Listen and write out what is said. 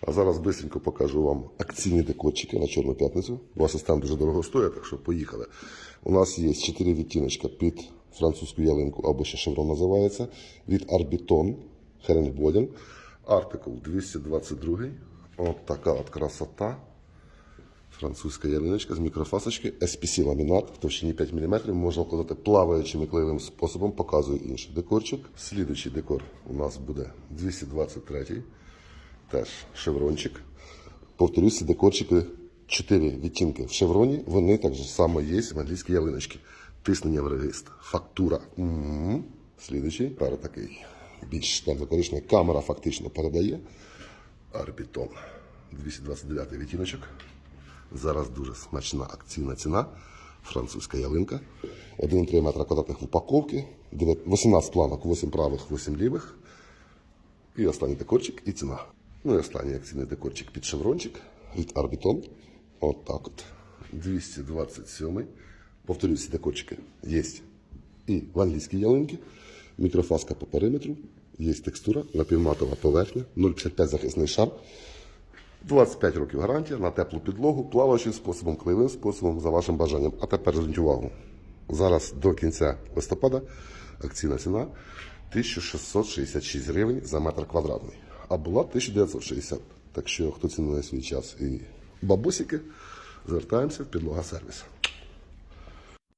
А зараз бистренько покажу вам акційні декорчики на Чорну п'ятницю. У вас там дуже дорого стоїть, так що поїхали. У нас є 4 відтіночка під французьку ялинку, або ще шеврон називається, від Арбітон, Херенбоден, артикул 222. От така от красота. Французька ялиночка з мікрофасочки, SPC ламінат в товщині 5 мм. Можна вкладати плаваючим і клеєвим способом. Показую інший декорчик. Слідуючий декор у нас буде 223 теж шеврончик. Повторюся, декорчики 4 відтінки в шевроні. Вони так само є в англійській ялиночці. Тиснення в регистр. Фактура. М-м-м. Слідуючий. Тепер такий більш темно-коричневий. Камера фактично передає. Арбітон. 229 відтіночок. Зараз дуже смачна акційна ціна. Французька ялинка. 1,3 метра квадратних в упаковці. 18 планок, 8 правих, 8 лівих. І останній декорчик і ціна. Ну і останній акційний декорчик під шеврончик від Арбітон. От так от. 227. Повторюсь, ці декорчики є і в англійській ялинці. Мікрофаска по периметру. Є текстура, напівматова поверхня, 0,55 захисний шар. 25 років гарантія на теплу підлогу, плаваючим способом, клеєвим способом, за вашим бажанням. А тепер зверніть увагу. Зараз до кінця листопада акційна ціна 1666 гривень за метр квадратний. А була 1960. Так що, хто цінує свій час і бабусики, звертаємося в підлога сервіс.